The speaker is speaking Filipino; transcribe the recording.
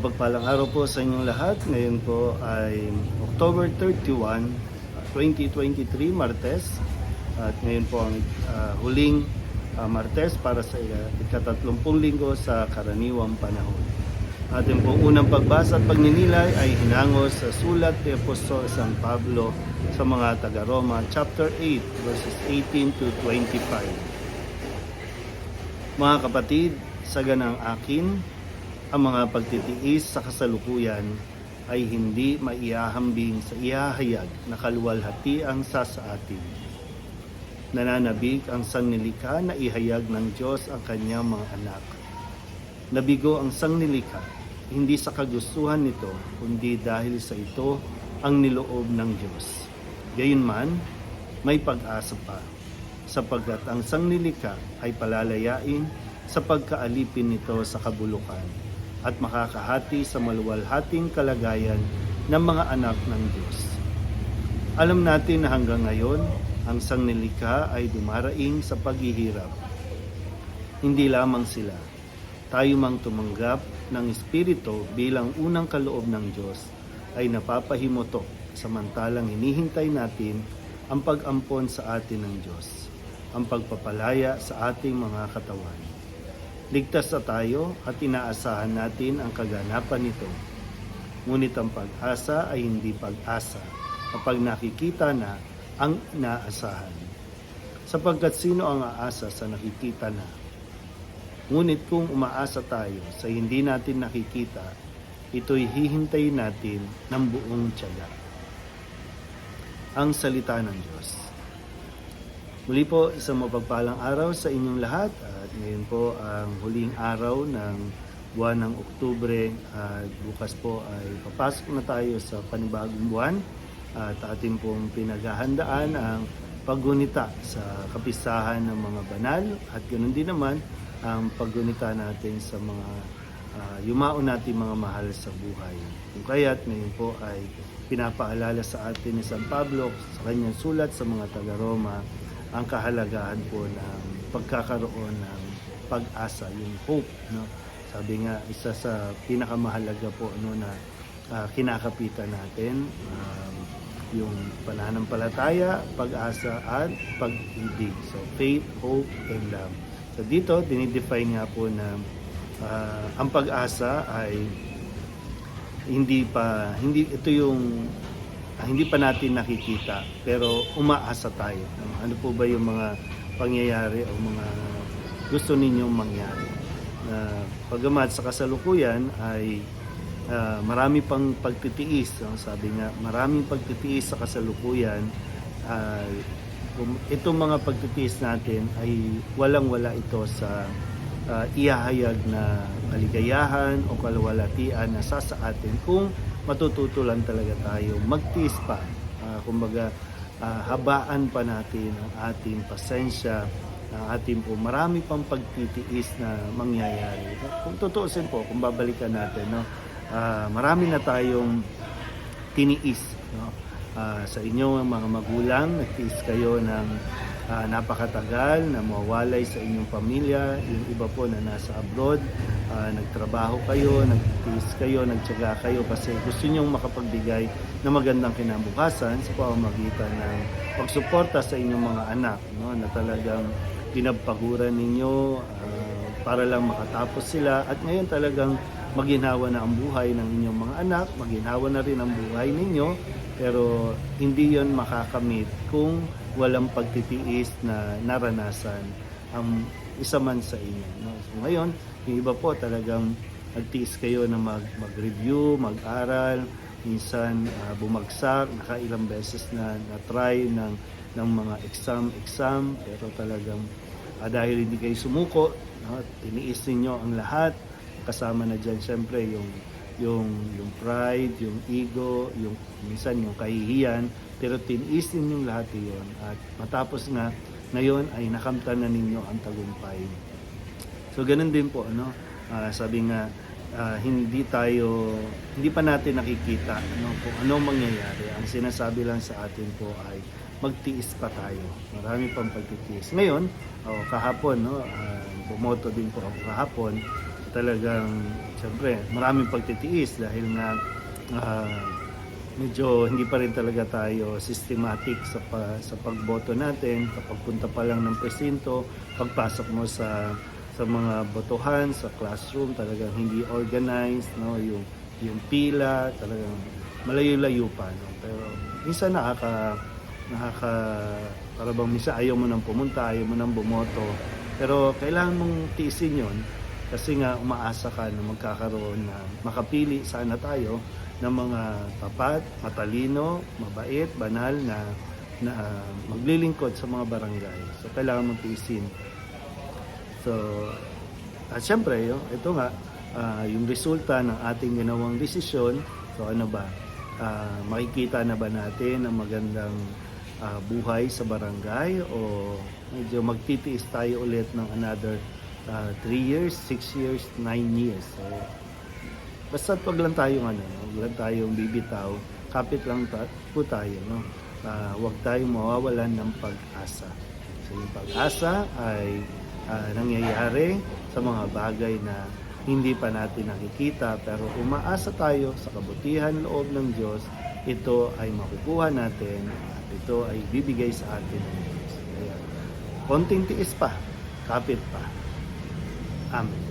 Mapagpalang araw po sa inyong lahat, ngayon po ay October 31, 2023, Martes. At ngayon po ang ah, huling ah, Martes para sa uh, ikatatlumpung linggo sa karaniwang panahon. Ating pong unang pagbasa at pagninilay ay hinangos sa sulat ni Apostol San Pablo sa mga taga-Roma, chapter 8, verses 18 to 25. Mga kapatid, sa ganang akin, ang mga pagtitiis sa kasalukuyan ay hindi maihahambing sa ihahayag na kaluwalhati ang sa sa atin. Nananabik ang sanglilika na ihayag ng Diyos ang kanyang mga anak. Nabigo ang sanglilika, hindi sa kagustuhan nito, kundi dahil sa ito ang niloob ng Diyos. Gayunman, may pag-asa pa, sapagkat ang sanglilika ay palalayain sa pagkaalipin nito sa kabulukan at makakahati sa maluwalhating kalagayan ng mga anak ng Diyos. Alam natin na hanggang ngayon, ang sanglilika ay dumaraing sa paghihirap. Hindi lamang sila, tayo mang tumanggap ng Espiritu bilang unang kaloob ng Diyos ay napapahimutok samantalang hinihintay natin ang pag-ampon sa atin ng Diyos, ang pagpapalaya sa ating mga katawan. Ligtas na tayo at inaasahan natin ang kaganapan nito. Ngunit ang pag-asa ay hindi pag-asa kapag nakikita na ang inaasahan. Sapagkat sino ang aasa sa nakikita na? Ngunit kung umaasa tayo sa hindi natin nakikita, ito'y hihintayin natin ng buong tiyaga. Ang salita ng Diyos. Muli po, isang mapagpalang araw sa inyong lahat. At ngayon po ang huling araw ng buwan ng Oktubre. At bukas po ay papasok na tayo sa panibagong buwan. At ating pong pinaghahandaan ang paggunita sa kapisahan ng mga banal. At ganoon din naman ang paggunita natin sa mga uh, yumao natin mga mahal sa buhay. Kung kaya't ngayon po ay pinapaalala sa atin ni San Pablo sa kanyang sulat sa mga taga-Roma ang kahalagahan po ng pagkakaroon ng pag-asa, yung hope. No? Sabi nga, isa sa pinakamahalaga po no, na uh, kinakapitan natin, um, yung pananampalataya, pag-asa at pag-ibig. So faith, hope, and love. So dito, dinidefine nga po na uh, ang pag-asa ay hindi pa hindi ito yung hindi pa natin nakikita pero umaasa tayo. Ano po ba yung mga pangyayari o mga gusto ninyong mangyari? Na uh, pagamat sa kasalukuyan ay uh, marami pang pagtitiis. No? Sabi nga, maraming pagtitiis sa kasalukuyan. Uh, itong mga pagtitiis natin ay walang-wala ito sa uh, ihahayag na kaligayahan o kalwalatian na sa sa atin kung matututo lang talaga tayo magtiis pa. Uh, kumbaga, uh, habaan pa natin ang ating pasensya, ang ating po marami pang pagtitiis na mangyayari. Kung tutuusin po, kung babalikan natin, no, uh, marami na tayong tiniis. No? Uh, sa inyong mga magulang, nagtiis kayo ng uh, napakatagal na mawalay sa inyong pamilya. Yung iba po na nasa abroad, uh, nagtrabaho kayo, nagtiis kayo, nagtyaga kayo kasi gusto nyong makapagbigay ng magandang kinabukasan sa pamamagitan ng pagsuporta sa inyong mga anak no, na talagang pinagpaguran ninyo uh, para lang makatapos sila. At ngayon talagang maginhawa na ang buhay ng inyong mga anak, maginhawa na rin ang buhay ninyo pero hindi yon makakamit kung walang pagtitiis na naranasan ang isa man sa inyo. No? So ngayon, yung iba po talagang nagtiis kayo na mag, mag-review, mag-aral, minsan uh, bumagsak, nakailang beses na na-try ng, ng mga exam-exam, pero talagang uh, dahil hindi kayo sumuko, no? tiniis ninyo ang lahat, kasama na dyan syempre yung yung yung pride, yung ego, yung minsan yung kahihiyan, pero tiniis ninyong lahat iyon at matapos nga ngayon ay nakamtan na ninyo ang tagumpay. So ganun din po ano, uh, sabi nga uh, hindi tayo hindi pa natin nakikita ano kung ano mangyayari. Ang sinasabi lang sa atin po ay magtiis pa tayo. Marami pang pagtitiis. Ngayon, oh, kahapon no, uh, bumoto din po ako kahapon talagang, siyempre, maraming pagtitiis dahil nga ah, medyo hindi pa rin talaga tayo systematic sa, pa, sa pagboto natin. Kapag punta pa lang ng presinto, pagpasok mo sa sa mga botohan, sa classroom, talagang hindi organized, no? yung, yung pila, talagang malayo-layo pa. No? Pero minsan nakaka, nakaka, para bang minsan ayaw mo nang pumunta, ayaw mo nang bumoto. Pero kailangan mong tiisin yon kasi nga umaasa ka na magkakaroon na makapili sana tayo ng mga tapat, matalino, mabait, banal na na maglilingkod sa mga barangay. So kailangan mong tiisin. So, at syempre, yo, ito nga, ah, yung resulta ng ating ginawang desisyon, so ano ba, Ah, makikita na ba natin ang magandang ah, buhay sa barangay o medyo magtitiis tayo ulit ng another 3 years, 6 years, 9 years. So, basta wag lang tayong ano, wag lang tayong bibitaw, kapit lang ta- po tayo, no? Ah, wag tayong mawawalan ng pag-asa. So yung pag-asa ay ah, nangyayari sa mga bagay na hindi pa natin nakikita pero umaasa tayo sa kabutihan loob ng Diyos ito ay makukuha natin at ito ay bibigay sa atin ng Diyos. Kaya, konting tiis pa, kapit pa. Amén.